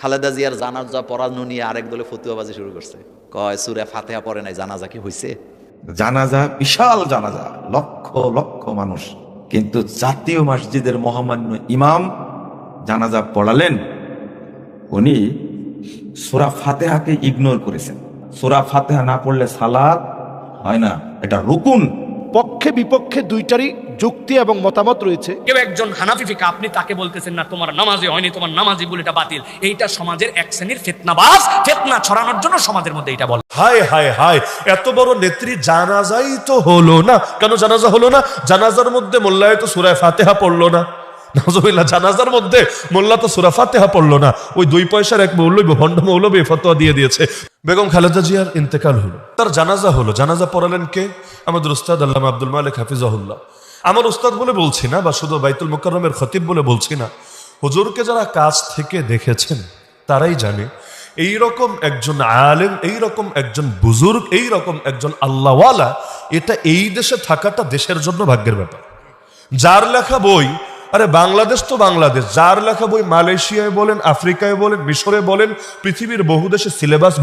খালেদা জিয়ার জানাজা পড়ানো নিয়ে আরেক দলে ফতুয়াবাজি শুরু করছে। কয়, সুরে ফাতেহা পড়ে নাই, জানাজা কি হয়েছে জানাজা, বিশাল জানাজা, লক্ষ লক্ষ মানুষ। কিন্তু জাতীয় মসজিদের মহামান্য ইমাম জানাজা পড়ালেন, উনি সুরা ফাতেহাকে ইগনোর করেছেন। সুরা ফাতেহা না পড়লে সালাদ হয় না, এটা রুকুন। পক্ষে বিপক্ষে দুইটারই যুক্তি এবং মতামত রয়েছে। কেউ একজন হানাফি ফিকা আপনি তাকে বলতেছেন না তোমার নামাজে হয়নি তোমার নামাজি বলে এটা বাতিল। এইটা সমাজের এক শ্রেণির ফেতনাবাস ফেতনা ছড়ানোর জন্য সমাজের মধ্যে এটা বলে। হায় হায় হায় এত বড় নেত্রী জানাজাই তো হলো না। কেন জানাজা হলো না? জানাজার মধ্যে মোল্লায় তো সুরায় ফাতেহা পড়ল না। নজবিল্লা জানাজার মধ্যে মোল্লা তো সুরা ফাতেহা পড়ল না। ওই দুই পয়সার এক মৌলবী, ভণ্ড মৌলবী ফতোয়া দিয়ে দিয়েছে। বেগম খালেদা জিয়ার ইন্তেকাল হলো। তার জানাজা হলো। জানাজা পড়ালেন কে? আমাদের উস্তাদ আল্লাহ আব্দুল মালিক হাফিজাহুল্লাহ। আমার উস্তাদ বলে বলছি না, বা শুধু বাইতুল মোকাররমের খতিব বলে বলছি না। হুজুরকে যারা কাছ থেকে দেখেছেন, তারাই জানে এই রকম একজন আলেম এই রকম একজন বুজুর্গ এই রকম একজন আল্লাহওয়ালা, এটা এই দেশে থাকাটা দেশের জন্য ভাগ্যের ব্যাপার। যার লেখা বই আরে বাংলাদেশ তো বাংলাদেশ। যার লেখা বই মালয়েশিয়ায় বলেন, আফ্রিকায় বলেন, মিশরে বলেন, পৃথিবীর বহু দেশে সিলেবাস